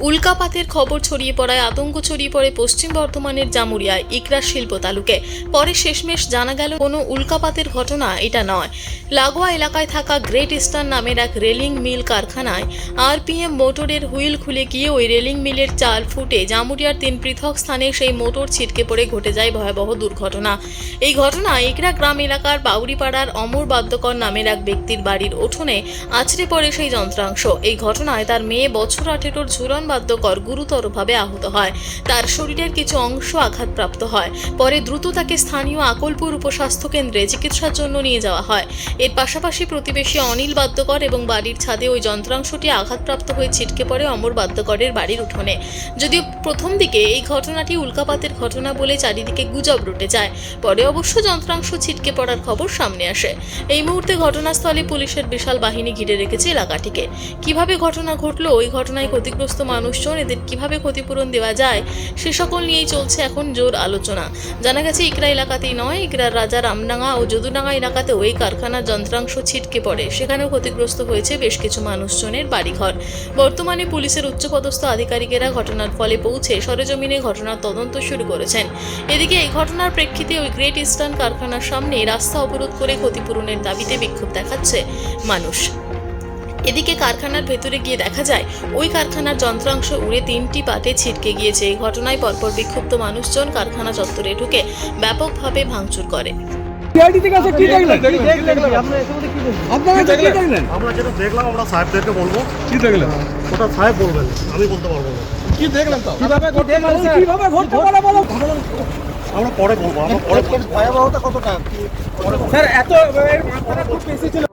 উল্কাপাতের খবর ছড়িয়ে পড়ায় আতঙ্ক ছড়িয়ে পড়ে পশ্চিম বর্ধমানের জামুরিয়ায় ইকরা শিল্প তালুকে। পরে শেষমেশ জানা গেল, কোনো উল্কাপাতের ঘটনা এটা নয়। লাগোয়া এলাকায় থাকা গ্রেট ইস্টার্ন নামের এক রেলিং মিল কারখানায় আরপিএম মোটরের হুইল খুলে গিয়ে ওই রেলিং মিলের চাল ফুটে জামুরিয়ার তিন পৃথক স্থানে সেই মোটর ছিটকে পড়ে ঘটে যায় ভয়াবহ দুর্ঘটনা। এই ঘটনায় ইকরা গ্রাম এলাকার বাউরিপাড়ার অমর বাদ্যকর নামের এক ব্যক্তির বাড়ির উঠোনে আছড়ে পড়ে সেই যন্ত্রাংশ। এই ঘটনায় তার মেয়ে বছর আঠেরোর ঝুলন বাদ্যকর গুরুতরভাবে আহত হয়। তার শরীরের কিছু অংশ আঘাতপ্রাপ্ত হয়। পরে দ্রুত তাকে স্থানীয় আকলপুর উপস্বাস্থ্য কেন্দ্রে চিকিৎসার জন্য নিয়ে যাওয়া হয়। এর পাশাপাশি প্রতিবেশী অনিল বাদ্যকর এবং বাড়ির ছাদে ওই যন্ত্রাংশটি আঘাতপ্রাপ্ত হয়ে ছিটকে পড়ে অমর বাদ্যকরের বাড়ির উঠোনে। যদিও প্রথম দিকে এই ঘটনাটি উল্কাপাতের ঘটনা বলে চারিদিকে গুজব রটে যায়। পরে অবশ্য যন্ত্রাংশ ছিটকে পড়ার খবর সামনে আসে। এই মুহূর্তে ঘটনাস্থলে পুলিশের বিশাল বাহিনী ঘিরে রেখেছে এলাকাটিকে। কীভাবে ঘটনা ঘটলো, ওই ঘটনায় ক্ষতিগ্রস্ত মানুষজন এদের কীভাবে ক্ষতিপূরণ দেওয়া যায়, সে সকল নিয়েই চলছে এখন জোর আলোচনা। জানা গেছে, ইকরা এলাকাতেই নয়, ইকরার রাজা রামডাঙ্গা ও যদুডাঙ্গা এলাকাতেও এই কারখানার যন্ত্রাংশ ছিটকে পড়ে। সেখানেও ক্ষতিগ্রস্ত হয়েছে বেশ কিছু মানুষজনের বাড়িঘর। বর্তমানে পুলিশের উচ্চপদস্থ আধিকারিকেরা ঘটনার ফলে পৌঁছে সরেজমিনে ঘটনার তদন্ত শুরু করেছেন। এদিকে এই ঘটনার প্রেক্ষিতে ওই গ্রেট ইস্টার্ন কারখানার সামনে রাস্তা অবরোধ করে ক্ষতিপূরণের দাবিতে বিক্ষোভ দেখাচ্ছে মানুষ। এদিকে কারখানার ভেতরে গিয়ে দেখা যায় ওই কারখানার যন্ত্রাংশ উড়ে তিনটি পাটে ছিটকে গিয়েছে। এই ঘটনায় পরপর বিক্ষুব্ধ মানুষজন কারখানা চত্বরে ঢুকে ব্যাপকভাবে ভাঙচুর করে। আমরা যেটা দেখলাম আমরা সাহেবদেরকে বলব। কি দেখলেন? ওটা সাহেব বলবেন আমি বলতে পারব না। কি দেখলেন তো কীভাবে কীভাবে ঘটতে পারে বলো? আমরা পরে বলব আমরা পরে বলব। স্যার এত এর মাত্রা খুব বেশি ছিল